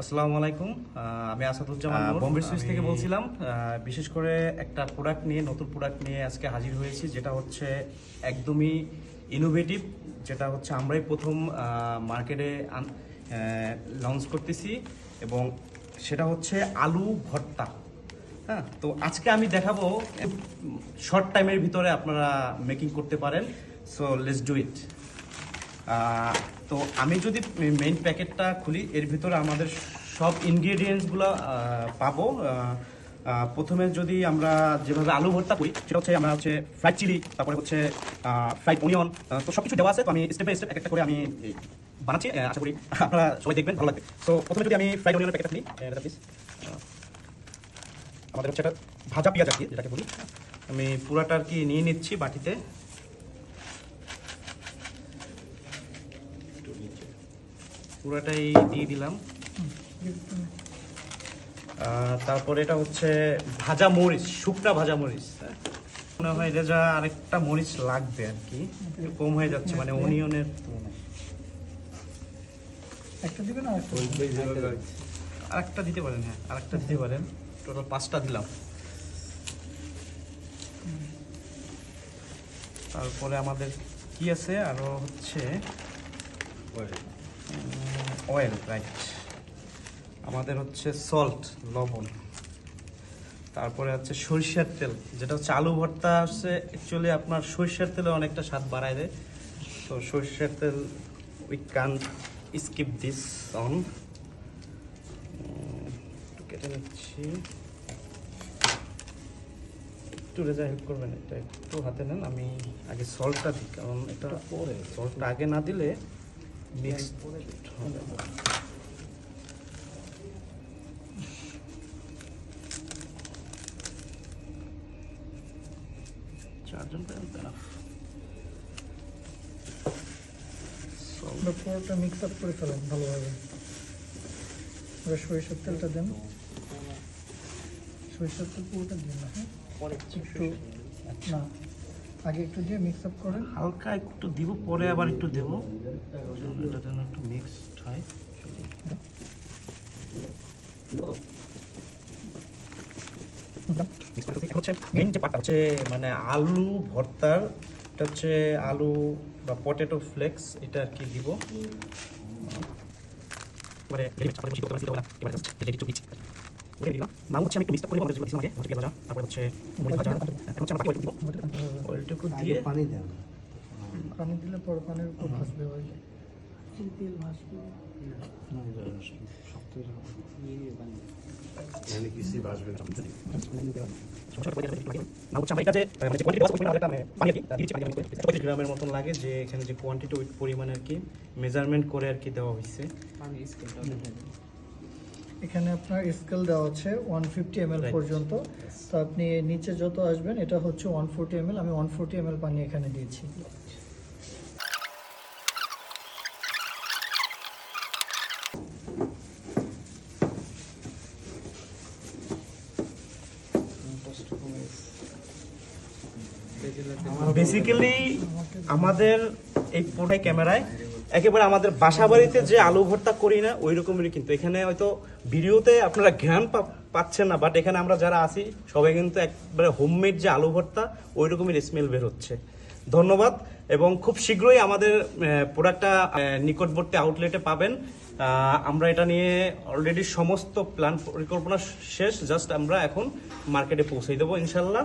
আসসালামু আলাইকুম। আমি আসাদুজ্জামান বোম্বে সুইচ থেকে বলছিলাম। বিশেষ করে একটা প্রোডাক্ট নিয়ে নতুন প্রোডাক্ট নিয়ে আজকে হাজির হয়েছি যেটা হচ্ছে একদমই ইনোভেটিভ যেটা হচ্ছে আমরাই প্রথম মার্কেটে লঞ্চ করতেছি এবং সেটা হচ্ছে আলু ভর্তা। হ্যাঁ তো আজকে আমি দেখাবো শর্ট টাইমের ভিতরে আপনারা মেকিং করতে পারেন সো লেটস ডু ইট তো আমি যদি মেইন প্যাকেটটা খুলি, এর ভিতরে আমাদের সব ইনগ্রেডিয়েন্টসগুলো পাবো। প্রথমে যদি আমরা যেভাবে আলু ভর্তা করি, সেটা হচ্ছে আমরা হচ্ছে ফ্রাইড চিলি তারপরে হচ্ছে ফ্রাইড অনিয়ন তো সব কিছু দেওয়া আছে। তো আমি স্টেপ বাই স্টেপ এক একটা করে আমি বানাচ্ছি। আশা করি আপনারা সবাই দেখবেন, ভালো লাগবে। তো প্রথমে যদি আমি ফ্রাইড অনিয়নের প্যাকেটটা খুলি প্লিজ আমাদের হচ্ছে এটা ভাজা পেঁয়াজ আর কি, যেটাকে বলি। আমি পুরাটা আর কি নিয়ে নিচ্ছি বাটিতে। পুরাটাই দিয়ে দিলাম। তারপরে এটা হচ্ছে ভাজা মরিচ শুকনা ভাজা মরিচ হ্যাঁ। মনে হয় এটা যা আরেকটা মরিচ লাগবে আর কি। কম হয়ে যাচ্ছে মানে অনিয়নের একটা দিবেন আর একটা আরেকটা দিতে পারেন হ্যাঁ আরেকটা দিতে পারেন। টোটাল পাঁচটা দিলাম। তারপরে আমাদের কি আছে? আরও হচ্ছে অয়েল রাইট আমাদের হচ্ছে সল্ট লবণ। তারপরে হচ্ছে সরিষার তেল যেটা হচ্ছে আলু ভর্তা হচ্ছে অ্যাকচুয়ালি আপনার সরিষার তেলে অনেকটা স্বাদ বাড়ায় দেয়। তো সরিষার তেল উই কান স্কিপ দিস অন একটু কেটে নিচ্ছি। একটু রেজা হেল্প করবেন এটা একটু হাতে নেন আমি আগে সল্টটা দিই কারণ এটা পরে। সল্টটা আগে না দিলে মিক্স হবে না। চারজন পর্যন্ত enough। পুরোটা মিক্স আপ করে ফেলেন ভালোভাবে। এবার সরিষার তেলটা দেন। সরিষার তেল পুরোটা দিন না হ্যাঁ? একটু না। আগে একটু দিয়ে মিক্স আপ করেন। হালকা একটু দিব পরে আবার একটু দেবো। এটা যেন একটু মিক্সড হয়। হচ্ছে মেইন যে পার্টটা হচ্ছে মানে আলু ভর্তার এটা হচ্ছে আলু বা পটেটো ফ্লেক্স এটা আর কি দিব। এবারে দিলাম নাম হচ্ছে আমি একটু মিক্স করে আমাদের আগে হচ্ছে ভাজা তারপরে হচ্ছে মরিচ ভাজা এখন হচ্ছে আমরা বাকি দিব অয়েলটুকু দিয়ে পানি দিলে পরে পানির উপর ভাসবে ওই তেল মানে গ্রামের মতন লাগে যে এখানে যে কোয়ান্টিটি ওই পরিমাণে আর কি মেজারমেন্ট করে আর কি দেওয়া হয়েছে এখানে আপনার স্কেল দেওয়া আছে ওয়ান ফিফটি. পর্যন্ত তো আপনি নিচে যত আসবেন এটা হচ্ছে ওয়ান ফোরটি এম আমি ওয়ান ফোরটি এম পানি এখানে দিয়েছি বেসিক্যালি আমাদের এই পুরোটাই ক্যামেরায় একেবারে আমাদের বাসা বাড়িতে যে আলু ভর্তা করি না ওই রকমেরই কিন্তু। এখানে হয়তো ভিডিওতে আপনারা পা- পাচ্ছেন না বাট এখানে আমরা যারা আছি, সবাই কিন্তু একবারে হোমমেড যে আলু ভর্তা ওই রকমের স্মেল বের হচ্ছে। ধন্যবাদ, এবং খুব শীঘ্রই আমাদের প্রোডাক্টটা নিকটবর্তী আউটলেটে পাবেন। আমরা এটা নিয়ে অলরেডি সমস্ত প্ল্যান পরিকল্পনা শেষ জাস্ট আমরা এখন মার্কেটে পৌঁছে দেবো ইনশাল্লাহ